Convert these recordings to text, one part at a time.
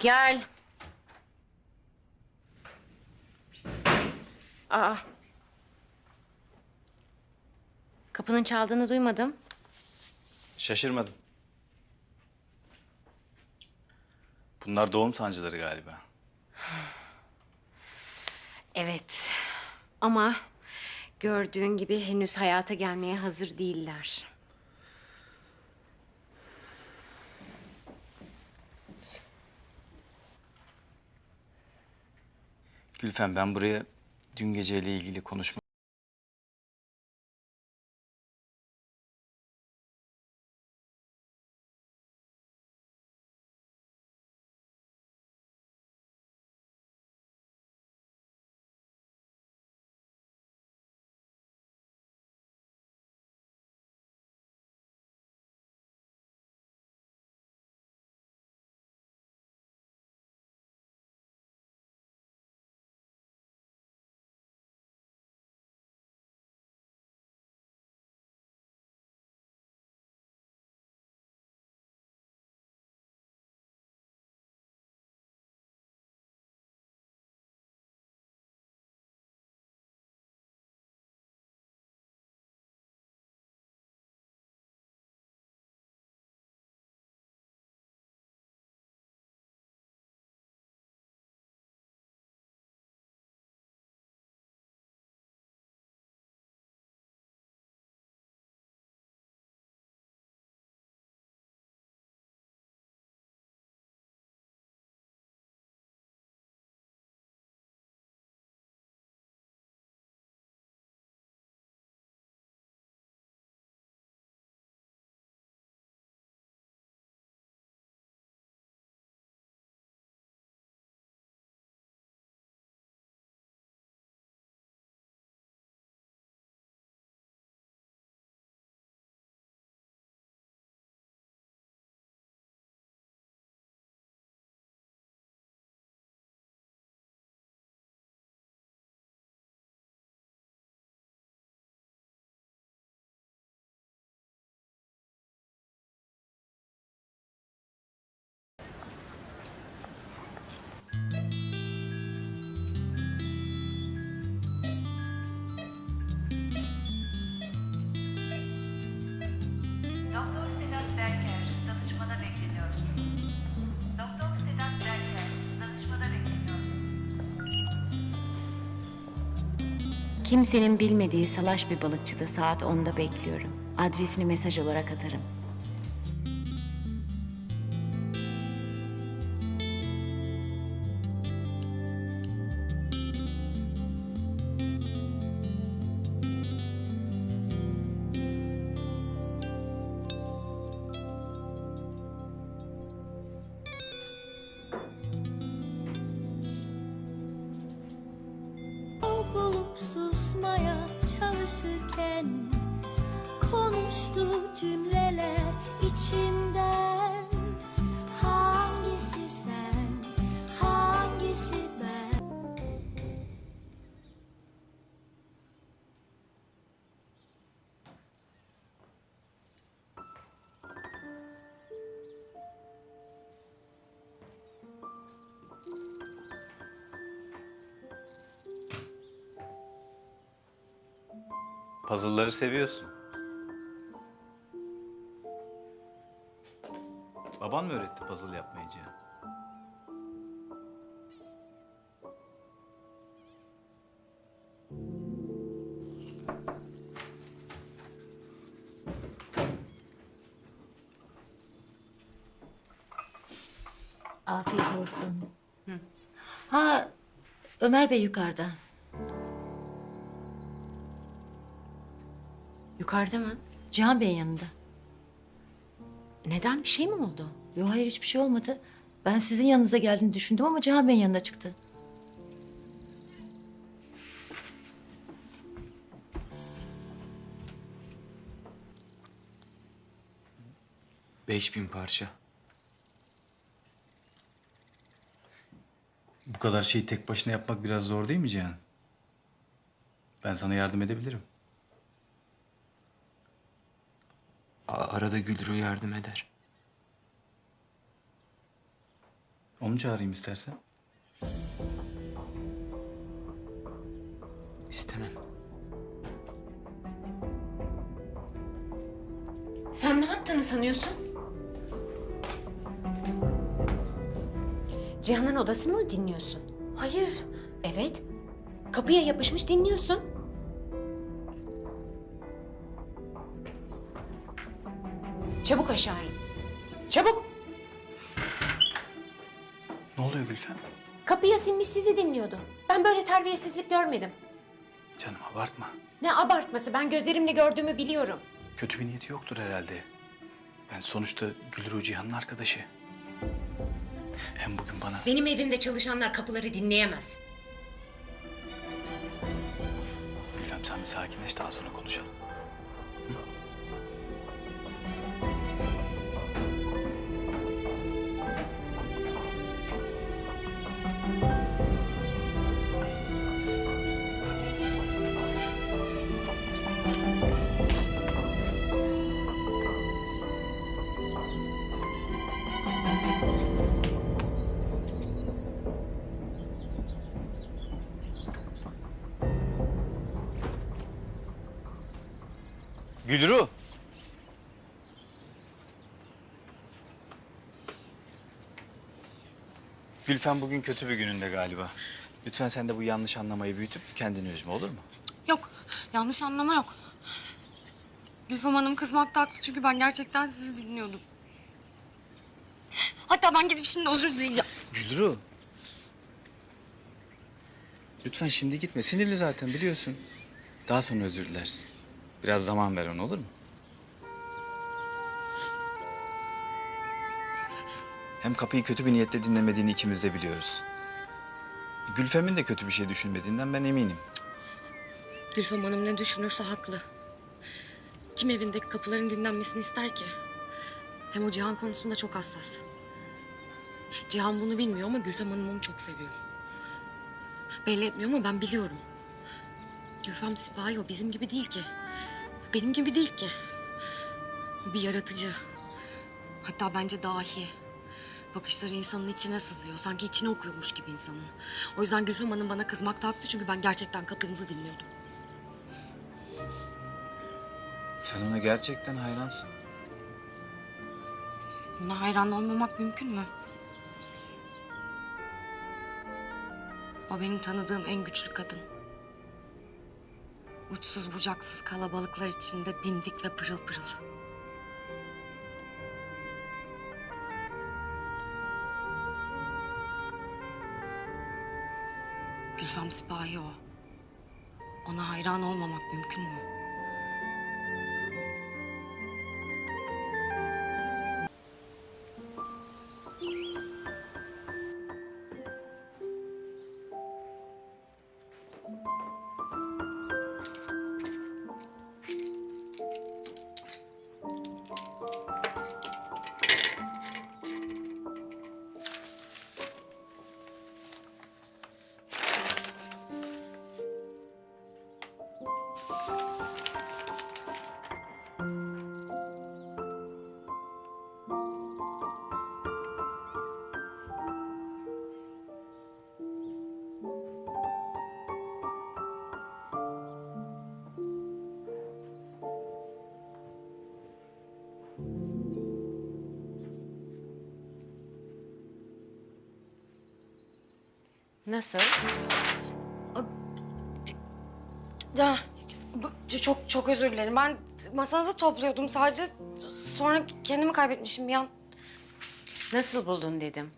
Gel. Aa. Kapının çaldığını duymadım. Şaşırmadım. Bunlar doğum sancıları galiba. Evet. Ama gördüğün gibi henüz hayata gelmeye hazır değiller. Gülfem ben buraya dün geceyle ilgili konuşma... Kimsenin bilmediği salaş bir balıkçıda saat 10'da bekliyorum. Adresini mesaj olarak atarım. Susmaya çalışırken konuştu cümleler içimden Puzzle'ları seviyorsun. Baban mı öğretti puzzle yapmayı Cihan? Afiyet olsun. Ha, Ömer Bey yukarıda. Yukarıda mı? Cihan Bey'in yanında. Neden? Bir şey mi oldu? Yok hayır hiçbir şey olmadı. Ben sizin yanınıza geldiğini düşündüm ama Cihan Bey'in yanına çıktı. Beş bin parça. Bu kadar şeyi tek başına yapmak biraz zor değil mi Cihan? Ben sana yardım edebilirim. A- arada Gülru yardım eder. Onu çağırayım istersen. İstemem. Sen ne yaptığını sanıyorsun? Cihan'ın odasını mı dinliyorsun? Hayır. Evet. Kapıya yapışmış dinliyorsun. Çabuk aşağı in. Çabuk. Ne oluyor Gülfem? Kapıya sinmiş sizi dinliyordu. Ben böyle terbiyesizlik görmedim. Canım abartma. Ne abartması ben gözlerimle gördüğümü biliyorum. Kötü bir niyeti yoktur herhalde. Ben sonuçta Gülru Cihan'ın arkadaşı. Hem bugün bana... Benim evimde çalışanlar kapıları dinleyemez. Gülfem sen bir sakinleş daha sonra konuşalım. Gülru! Gülfem bugün kötü bir gününde galiba. Lütfen sen de bu yanlış anlamayı büyütüp kendini üzme olur mu? Yok, yanlış anlama yok. Gülfem Hanım kızmakta haklı çünkü ben gerçekten sizi dinliyordum. Hatta ben gidip şimdi özür dileyeceğim. Gülru! Lütfen şimdi gitme. Sinirli zaten biliyorsun. Daha sonra özür dilersin. Biraz zaman ver ona olur mu? Hem kapıyı kötü bir niyetle dinlemediğini ikimiz de biliyoruz. Gülfem'in de kötü bir şey düşünmediğinden ben eminim. Gülfem Hanım ne düşünürse haklı. Kim evindeki kapıların dinlenmesini ister ki? Hem o Cihan konusunda çok hassas. Cihan bunu bilmiyor ama Gülfem Hanım onu çok seviyor. Belli etmiyor ama ben biliyorum. Gülfem sipahi o bizim gibi değil ki. Benim gibi değil ki. O bir yaratıcı. Hatta bence dahi. Bakışları insanın içine sızıyor. Sanki içine okuyormuş gibi insanın. O yüzden Gülfem Hanım bana kızmakta haklı çünkü ben gerçekten kapınızı dinliyordum. Sen ona gerçekten hayransın. Ona hayran olmamak mümkün mü? O benim tanıdığım en güçlü kadın. Uçsuz bucaksız kalabalıklar içinde dimdik ve pırıl pırıl. Gülfem sipahi o. Ona hayran olmamak mümkün mü? Nasıl? Ya çok çok özür dilerim. Ben masanızı topluyordum sadece. Sonra kendimi kaybetmişim bir an. Nasıl buldun dedim.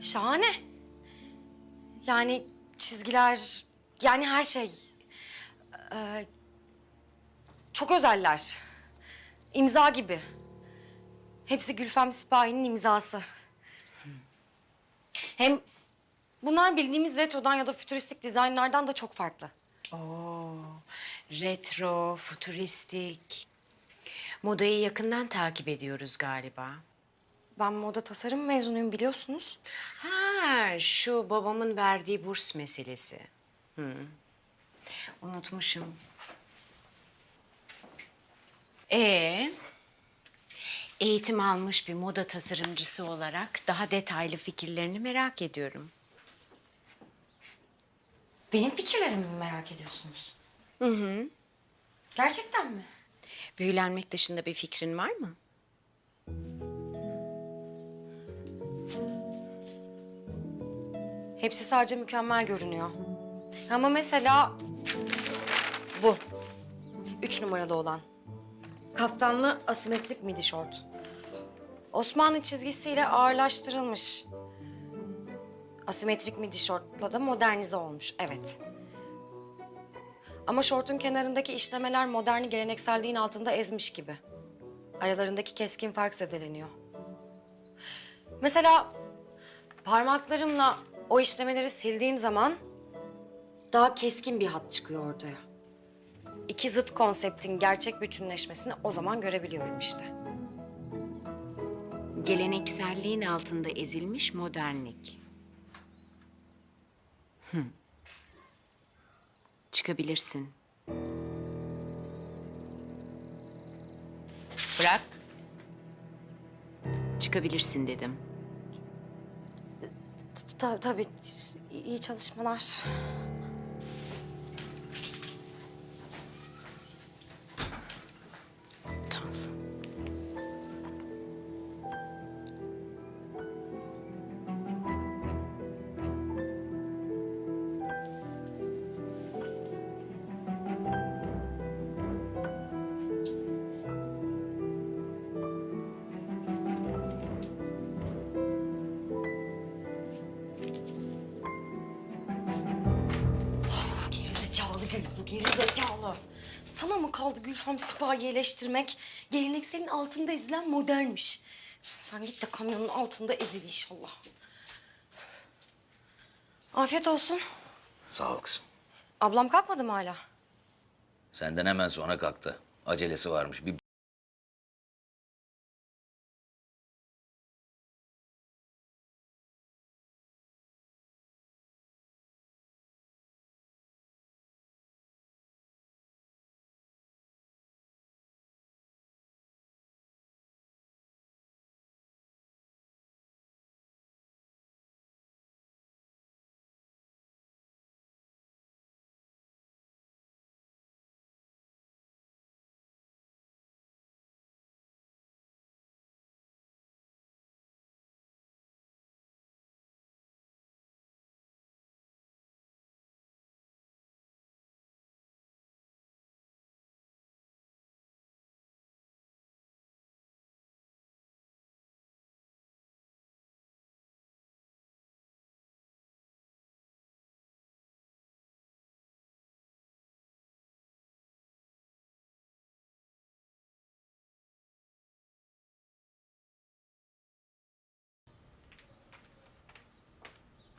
Şahane. Yani çizgiler, yani her şey. Ee, çok özeller. İmza gibi. Hepsi Gülfem Sipahi'nin imzası. Hem bunlar bildiğimiz retrodan ya da fütüristik dizaynlardan da çok farklı. Oo, retro, futuristik. Modayı yakından takip ediyoruz galiba. Ben moda tasarım mezunuyum biliyorsunuz. Ha, şu babamın verdiği burs meselesi. Hı. Unutmuşum. Ee, Eğitim almış bir moda tasarımcısı olarak daha detaylı fikirlerini merak ediyorum. Benim fikirlerimi mi merak ediyorsunuz? Hı hı. Gerçekten mi? Büyülenmek dışında bir fikrin var mı? Hepsi sadece mükemmel görünüyor. Ama mesela bu. Üç numaralı olan. Kaftanlı asimetrik midi şort. Osmanlı çizgisiyle ağırlaştırılmış. Asimetrik midi şortla da modernize olmuş, evet. Ama şortun kenarındaki işlemeler moderni gelenekselliğin altında ezmiş gibi. Aralarındaki keskin fark zedeleniyor. Mesela parmaklarımla o işlemeleri sildiğim zaman daha keskin bir hat çıkıyor ortaya. İki zıt konseptin gerçek bütünleşmesini o zaman görebiliyorum işte. Gelenekselliğin altında ezilmiş modernlik. Hı. Çıkabilirsin. Bırak. Çıkabilirsin dedim. Tabii tabii iyi çalışmalar. Gülru, gerizekalı. Sana mı kaldı Gülfem sipahiyeleştirmek? Gelenekselin altında ezilen modernmiş. Sen git de kamyonun altında ezil inşallah. Afiyet olsun. Sağ ol kızım. Ablam kalkmadı mı hala? Senden hemen sonra kalktı. Acelesi varmış. Bir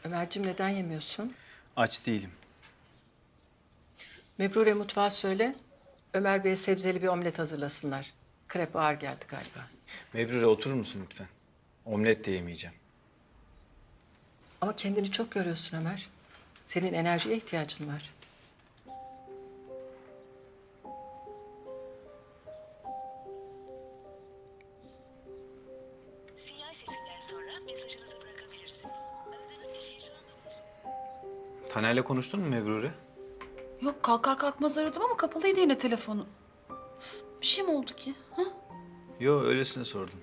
Ömerciğim neden yemiyorsun? Aç değilim. Mebrure mutfağa söyle. Ömer Bey'e sebzeli bir omlet hazırlasınlar. Krep ağır geldi galiba. Mebrure oturur musun lütfen? Omlet de yemeyeceğim. Ama kendini çok görüyorsun Ömer. Senin enerjiye ihtiyacın var. Taner'le konuştun mu Mebrure? Yok kalkar kalkmaz aradım ama kapalıydı yine telefonu. Bir şey mi oldu ki? Ha? Yo öylesine sordum.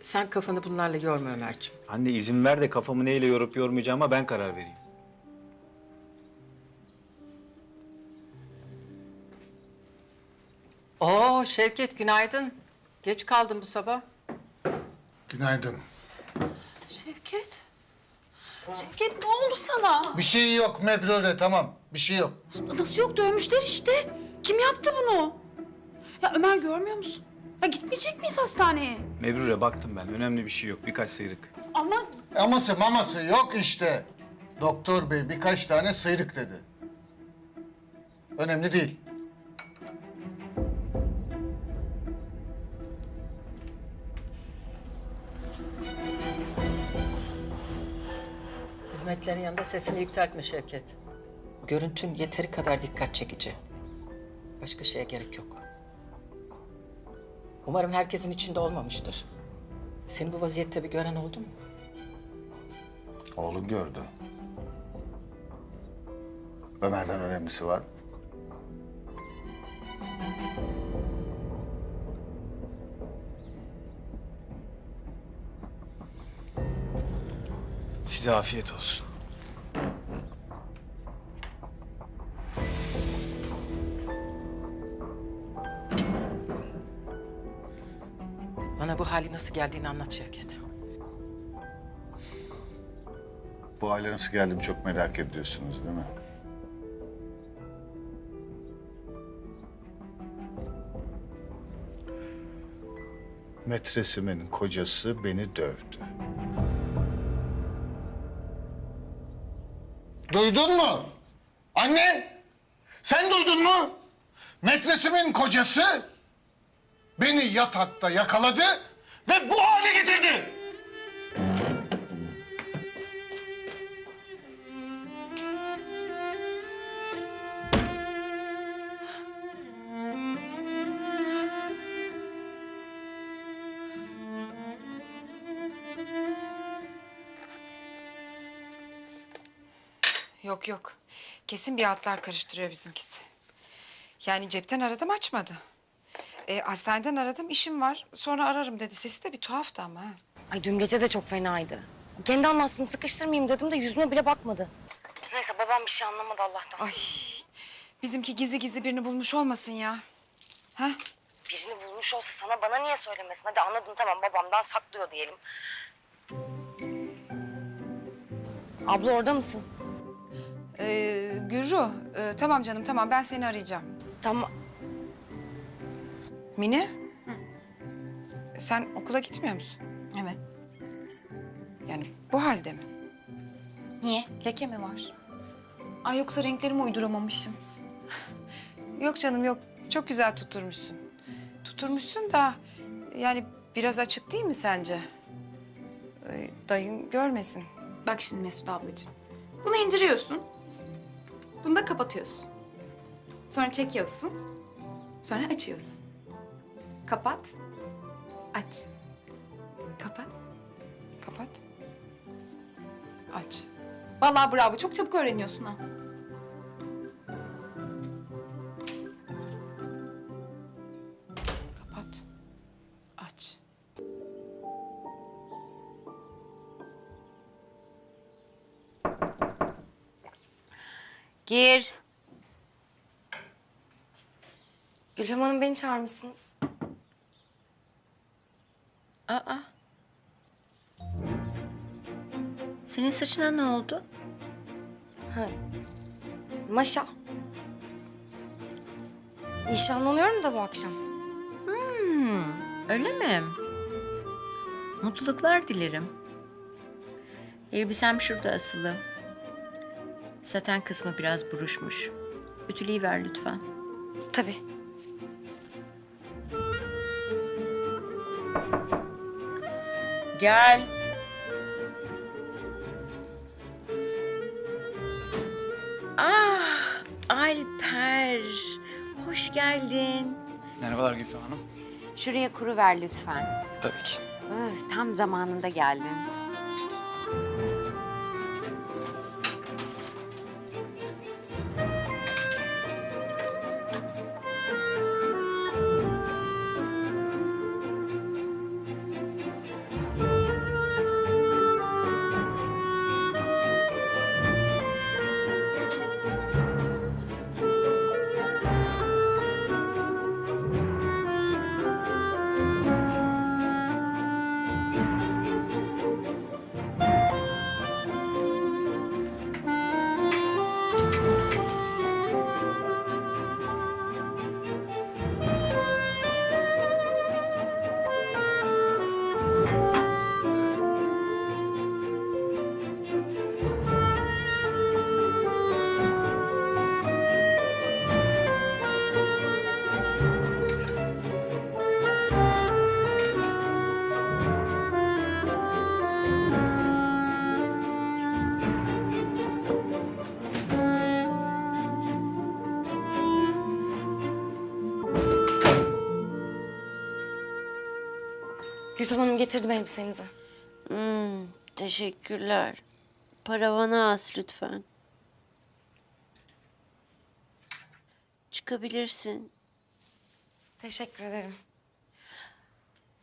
Sen kafanı bunlarla yorma Ömerciğim. Anne izin ver de kafamı neyle yorup yormayacağıma ben karar vereyim. Oo Şevket günaydın. Geç kaldın bu sabah. Günaydın. Şevket. Şevket ne oldu sana? Bir şey yok Mebrure tamam. Bir şey yok. Nasıl yok dövmüşler işte. Kim yaptı bunu? Ya Ömer görmüyor musun? Ya gitmeyecek miyiz hastaneye? Mebrure baktım ben. Önemli bir şey yok. Birkaç sıyrık. Ama Aması maması yok işte. Doktor bey birkaç tane sıyrık dedi. Önemli değil. Hizmetlerin yanında sesini yükseltme Şevket. Görüntün yeteri kadar dikkat çekici. Başka şeye gerek yok. Umarım herkesin içinde olmamıştır. Seni bu vaziyette bir gören oldu mu? Oğlum gördü. Ömer'den önemlisi var mı? Size afiyet olsun. Bana bu hali nasıl geldiğini anlat Şevket. Bu hale nasıl geldim çok merak ediyorsunuz değil mi? Metresimin kocası beni dövdü. Duydun mu? Anne! Sen duydun mu? Metresimin kocası beni yatakta yakaladı ve bu hale getirdi. Yok yok. Kesin bir hatlar karıştırıyor bizimkisi. Yani cepten aradım açmadı. E, hastaneden aradım işim var. Sonra ararım dedi. Sesi de bir tuhaftı ama. ha. Ay dün gece de çok fenaydı. Kendi anlatsın sıkıştırmayayım dedim de yüzüme bile bakmadı. Neyse babam bir şey anlamadı Allah'tan. Ay bizimki gizli gizli birini bulmuş olmasın ya. Ha? Birini bulmuş olsa sana bana niye söylemesin? Hadi anladım tamam babamdan saklıyor diyelim. Abla orada mısın? Ee, Gürru, e, tamam canım tamam ben seni arayacağım. Tamam. Mine? Sen okula gitmiyor musun? Evet. Yani bu halde mi? Niye? Leke mi var? Ay yoksa renklerimi uyduramamışım. Yok canım yok. Çok güzel tutturmuşsun. Tutturmuşsun da yani biraz açık değil mi sence? Ee, dayın görmesin. Bak şimdi Mesut ablacığım. Bunu indiriyorsun. Bunu da kapatıyorsun. Sonra çekiyorsun. Sonra açıyorsun. Kapat. Aç. Kapat. Kapat. Aç. Vallahi bravo. Çok çabuk öğreniyorsun ha. Gir. Gülfem Hanım beni çağırmışsınız. Aa. Senin saçına ne oldu? Ha. Maşa. Nişanlanıyorum da bu akşam. Hmm, öyle mi? Mutluluklar dilerim. Elbisem şurada asılı. Saten kısmı biraz buruşmuş. Ütüleyi ver lütfen. Tabii. Gel. Ah, Alper. Hoş geldin. Merhabalar Gülfem Hanım. Şuraya kuru ver lütfen. Tabii ki. Öf, tam zamanında geldin. Gülfem Hanım getirdim elbisenizi. Hmm, teşekkürler. Paravana as lütfen. Çıkabilirsin. Teşekkür ederim.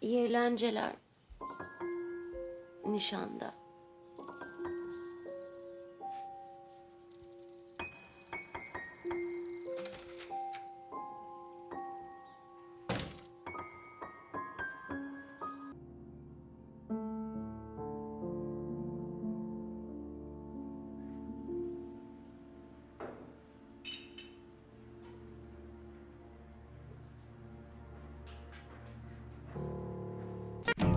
İyi eğlenceler. Nişanda.